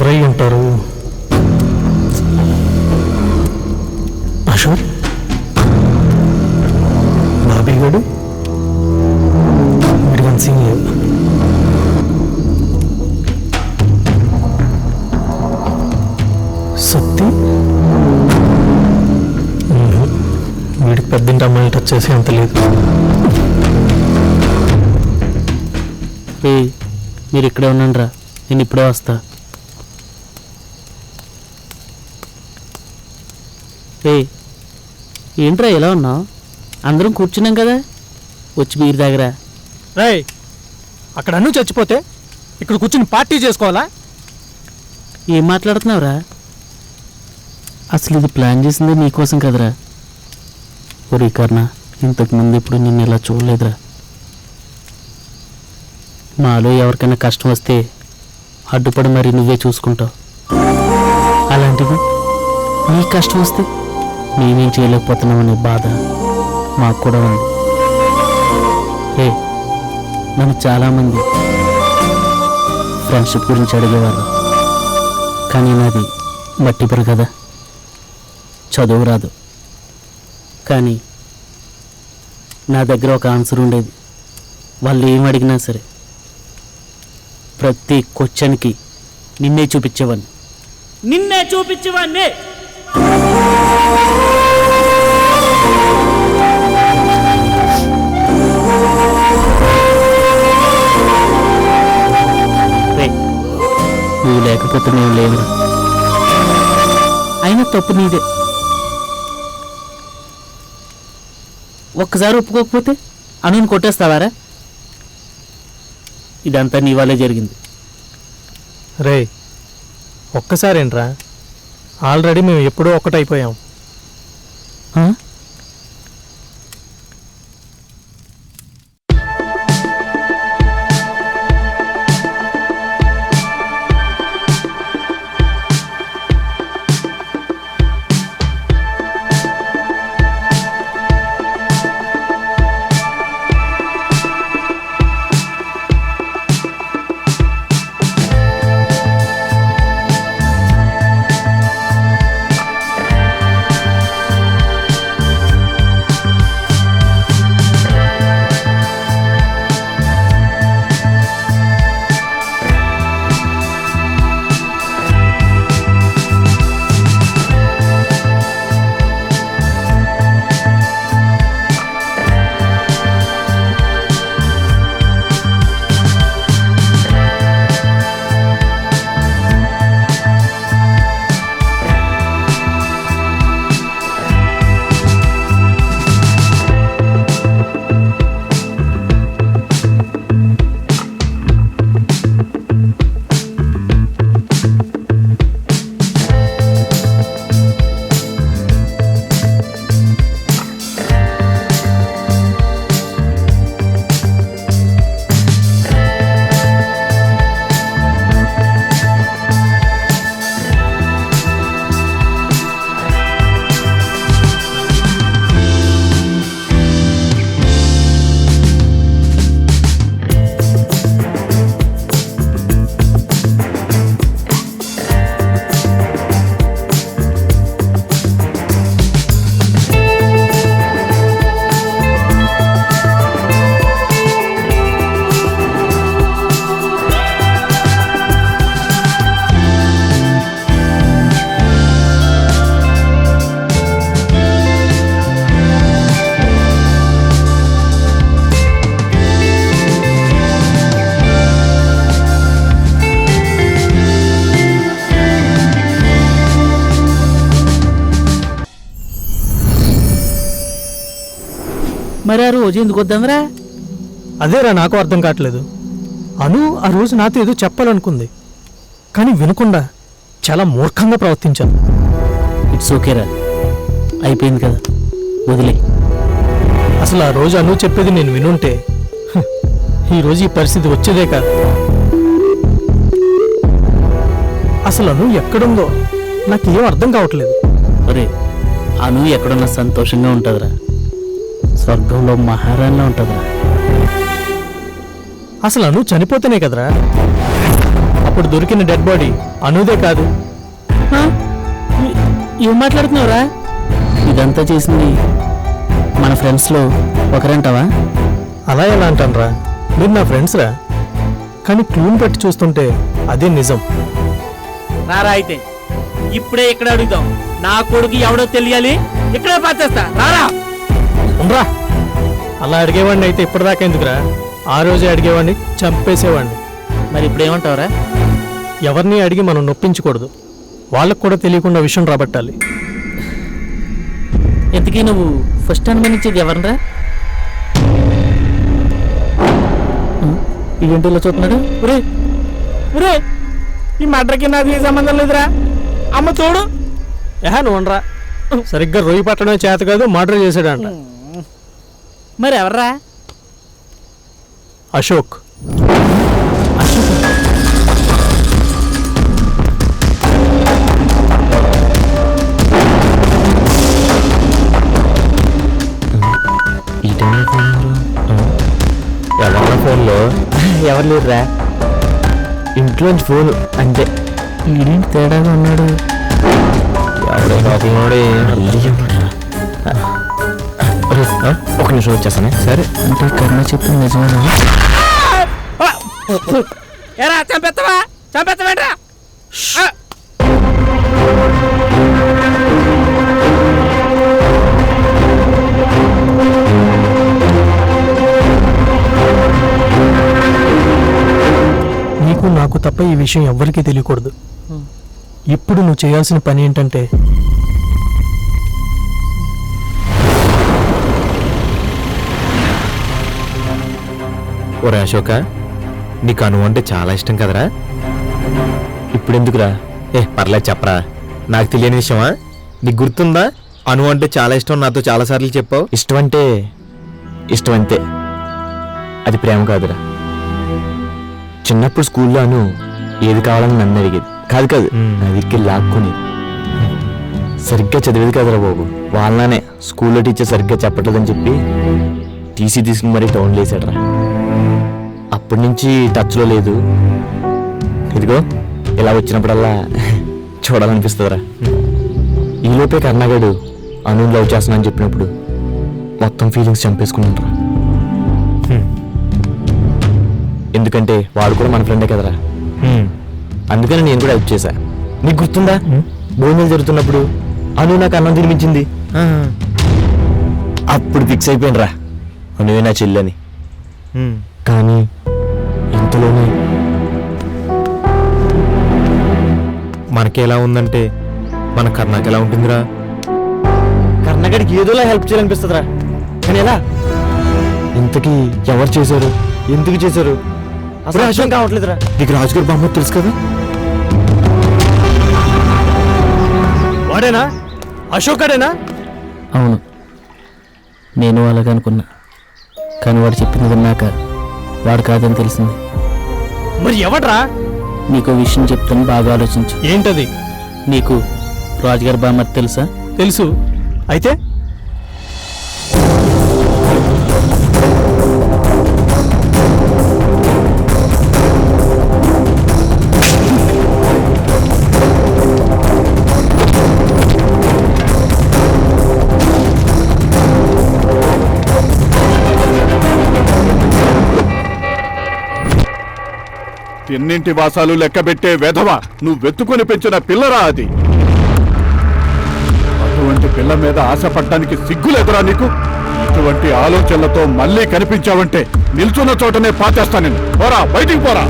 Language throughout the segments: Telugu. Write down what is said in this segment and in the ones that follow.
ఎవరై ఉంటారు? అశోక్? బాబీ గడు వీడికి సీన్ లేదు సత్తి? వీడికి పెద్దింటి అమ్మాయిని టచ్ చేసే అంత లేదు. మీరు ఇక్కడే ఉండండి రా నేను ఇప్పుడే వస్తా. రే ఏంట్రా ఎలా ఉన్నావు అందరం కూర్చున్నాం కదా. వచ్చి మీరు దగ్గర రేయ్ అక్కడ అన్ను చచ్చిపోతే ఇక్కడ కూర్చుని పార్టీ చేసుకోవాలా? ఏం మాట్లాడుతున్నావురా? అసలు ఇది ప్లాన్ చేసిందే నీకోసం కదరా. ఒరే కర్ణ ఇంతకు ముందు ఎప్పుడు నిన్ను ఇలా చూడలేదురా. మాలో ఎవరికైనా కష్టం వస్తే అడ్డుపడి మరి నువ్వే చూసుకుంటావు. అలాంటిది? నీ కష్టం వస్తే మేమేం చేయలేకపోతున్నామనే బాధ మాకు కూడా ఉంది. ఏ నన్ను చాలామంది ఫ్రెండ్షిప్ గురించి అడిగేవారు. కానీ నాది మట్టిపరు కదా. చదువు రాదు. కానీ నా దగ్గర ఒక ఆన్సర్ ఉండేది. వాళ్ళు ఏం అడిగినా సరే ప్రతి క్వశ్చన్కి నిన్నే చూపించేవాడిని. నిన్నే చూపించేవాడిని. నువ్వు లేకపోతే నేను లేను. అయినా తప్పు నీదే. ఒక్కసారి ఒప్పుకోకపోతే అనుని కొట్టేస్తావారా? ఇదంతా నీ వల్లే జరిగింది. రే ఒక్కసారేంట్రా? ఆల్రెడీ మేము ఎప్పుడో ఒక్కటైపోయాం మరి ఆ రోజు ఎందుకు వద్దాంరా అదేరా నాకు అర్థం కావట్లేదు. అను ఆ రోజు నాతో ఏదో చెప్పాలనుకుంది. కానీ వినకుండా చాలా మూర్ఖంగా ప్రవర్తించాను. ఇట్స్ ఓకేరా అయిపోయింది కదా. వదిలే. అసలు ఆ రోజు అను చెప్పేది నేను వినుంటే హ్, ఈ రోజు ఈ పరిస్థితి వచ్చేదే కాదు. అసలు అను ఎక్కడుందో నాకు ఏం అర్థం కావట్లేదు. ఒరే అను ఎక్కడున్నా సంతోషంగా ఉంటుందిరా. స్వర్గంలో మహారాణిలో ఉంటుందిరా అసలు అను చనిపోతేనే కదరా? అప్పుడు దొరికిన డెడ్ బాడీ అనుదే కాదు? ఏ- మాట్లాడుతున్నావురా? ఇదంతా చేసింది మన ఫ్రెండ్స్లో ఒకరంటావా? అలా ఎలా అంటానరా? మీరు నా ఫ్రెండ్స్ రా కానీ క్లూన్ పెట్టి చూస్తుంటే అదే నిజం. రారా అయితే ఇప్పుడే ఇక్కడ అడుగుదాం. నా కొడుకు ఎవడో తెలియాలి? ఇక్కడే పచ్చేస్తా రారా! ఉండరా. అలా అడిగేవాడిని అయితే ఇప్పటిదాకా ఎందుకురా? ఆ రోజే అడిగేవాడిని చంపేసేవాడిని. మరి ఇప్పుడు ఏమంటావురా ఎవరిని అడిగి మనం నొప్పించకూడదు. వాళ్ళకు కూడా తెలియకుండా విషయం రాబట్టాలి. ఇంతకీ నువ్వు ఫస్ట్ అనుమానించేది ఎవరిరా ఇదేంటి ఇలా చూస్తున్నాడు? ఒరే ఒరే ఈ మడ్రకి ఏ సంబంధం లేదురా? అమ్మ చూడు. ఏహా నువ్వు ఉండరా? సరిగ్గా రొయ్యి పట్టడమే చేత కాదు మర్డర్ చేశాడంట. మరి ఎవర్రా అశోక్. ఎవరి ఫోన్లో? ఎవరు లేరురా. ఇంట్లోంచి ఫోన్. అంతే. ఈడేంటి తేడాగా ఉన్నాడు? ఎవడైనా ఒక నిమిషం వచ్చేస్తానే సరే అంటే కర్ణ చెప్పింది నిజమేనా? ఎరా చంపెత్తవా? చంపెత్తవేంట్రా? ఆ! నీకు నాకు తప్ప ఈ విషయం ఎవ్వరికీ తెలియకూడదు. ఇప్పుడు నువ్వు చేయాల్సిన పని ఏంటంటే ఒరే అశోక నీకు అను అంటే చాలా ఇష్టం కదరా? ఇప్పుడు ఎందుకురా ఏ పర్లేదు చెప్పరా. నాకు తెలియని విషయమా? నీకు గుర్తుందా? అను అంటే చాలా ఇష్టం నాతో చాలా సార్లు చెప్పావు. ఇష్టం అంటే ఇష్టం అంతే అది ప్రేమ కాదురా. చిన్నప్పుడు స్కూల్లో అను ఏది కావాలని నన్ను అడిగేది. కాదు కాదు. నా దగ్గర లాక్కునేది. సరిగ్గా చదివేది కదరా బాబు. వాళ్ళనే స్కూల్లో టీచర్ సరిగ్గా చెప్పట్లేదని చెప్పి టీసీ తీసుకుని మరీ టౌన్ లేసాడరా అప్పటి నుంచి టచ్లో లేదు. ఇదిగో ఇలా వచ్చినప్పుడల్లా చూడాలనిపిస్తుందిరా. ఈలోపే కర్ణాగాడు అను లవ్ చేస్తున్నానని చెప్పినప్పుడు మొత్తం ఫీలింగ్స్ చంపేసుకున్నాను ఎందుకంటే వాడు కూడా మన ఫ్రెండే కదరా. అందుకని నేను కూడా హెల్ప్ చేశా. నీకు గుర్తుందా? భోజనాలు జరుగుతున్నప్పుడు అను నాకు అన్నం తినిపించింది. అప్పుడు ఫిక్స్ అయిపోయినరా. అనువే నా చెల్లని. కానీ ఇంతలోనే మనకి ఎలా ఉందంటే మన కర్ణాకి ఎలా ఉంటుందిరా? కర్ణాగడికి ఏదోలా హెల్ప్ చేయాలనిపిస్తుందిరా. కానీ ఎలా? ఇంతకీ ఎవరు చేశారు? ఎందుకు చేశారు? అసలు అర్థం కావట్లేదురా. నీకు రాజుగారి బామ్మ తెలుసు కదా? వాడేనా? అశోకడేనా అవును. నేను అలాగే అనుకున్నా. కానీ వాడు చెప్పింది విన్నాక వాడు కాదని తెలిసింది. మరి ఎవడ్రా? నీకు విషయం చెప్తాను బాగా ఆలోచించు. ఏంటది? నీకు రాజుగారి బామ్మర్తి తెలుసా? తెలుసు. అయితే? తిన్నింటి వాసాలు లెక్కబెట్టే వెధవ నువ్వు వెతుకొని పెంచిన పిల్లరా అది? అటువంటి పిల్ల మీద ఆశపడ్డానికి సిగ్గులేదురా నీకు? ఇటువంటి ఆలోచనలతో మళ్ళీ కనిపించావంటే నిల్చున్న చోటనే పాచేస్తా నేను. పోరా బయటికి పోరా.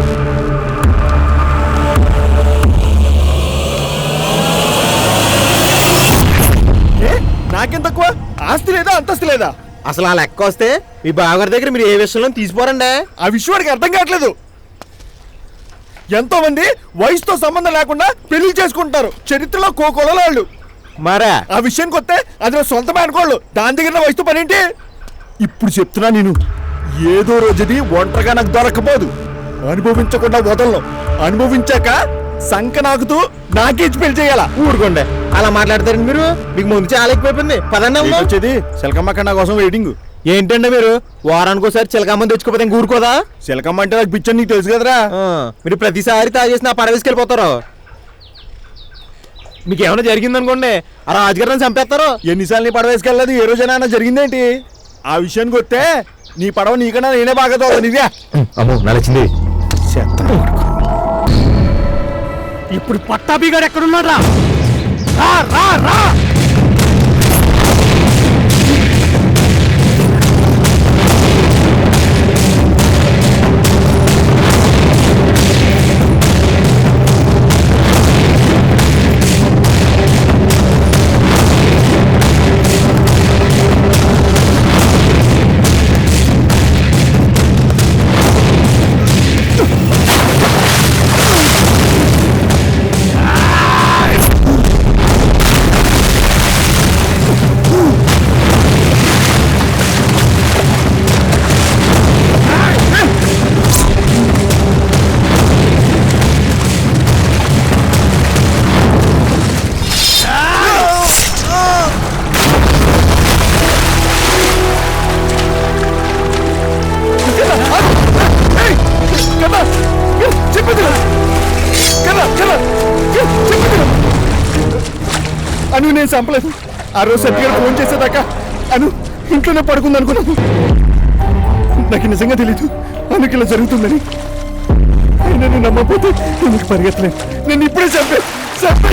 నాకేం తక్కువ? ఆస్తి లేదా అంతస్తు లేదా? అసలు ఆ లెక్క వస్తే మీ బావగారి దగ్గర మీరు ఏ విషయంలో తీసిపోరండి? ఆ విషయం వాడికి అర్థం కావట్లేదు. ఎంతో మంది వయసుతో సంబంధం లేకుండా పెళ్ళి చేసుకుంటారు. చరిత్రలో కోకొలలాళ్ళు మరా? ఆ విషయానికి వస్తే అది నా సొంతమే అనుకోళ్ళు. దాని దగ్గర నా వయసుతో పనేంటి? ఇప్పుడు చెప్తున్నా నేను. ఏదో రోజుది ఒంటరిగా నాకు దొరకపోదు అనుభవించకుండా వదలను. అనుభవించాక సంక నాకుతూ నాకే ఇచ్చి పెళ్ళి చేయాలా? ఊరుకోండి. అలా మాట్లాడతారండి మీరు? మీకు ముందు చాలా ఎక్కువైపోయింది. పదండి వచ్చేది? శల్కమ్మ కన్నా కోసం వెయిటింగ్ ఏంటండి మీరు? వారానికి ఒకసారి చిలకమ్మని తెచ్చుకోపోతే ఇంక ఊరుకోదా? చిలకమ్మ అంటే నాకు పిచ్చని నీకు తెలుసు కదరా. మీరు ప్రతిసారి తాగేసి నా పడవేసుకెళ్ళిపోతారు మీకు ఏమైనా జరిగిందనుకోండి ఆ రాజుగారిని చంపేస్తారు. ఎన్నిసార్లు నీ పడవ వేసుకెళ్ళదు ఏ రోజైనా జరిగిందేంటి? ఆ విషయానికి వస్తే నీ పడవ నీకన్నా నేనే బాగా తోడు నీవే అమ్మో నచ్చింది ఇప్పుడు పట్టాభిగాడు ఎక్కడున్నాడు రా రా రా రా. నేను చంపలేదు. ఆ రోజు సత్యగారు ఫోన్ చేసేదాకా అను ఇంట్లోనే పడుకుంది అనుకున్నాను నాకు నిజంగా తెలీదు. అందుకు ఇలా జరుగుతుందని. నేను నమ్మకపోతే నేను పరిగెత్తలేదు నేను ఇప్పుడే చంపే చంపే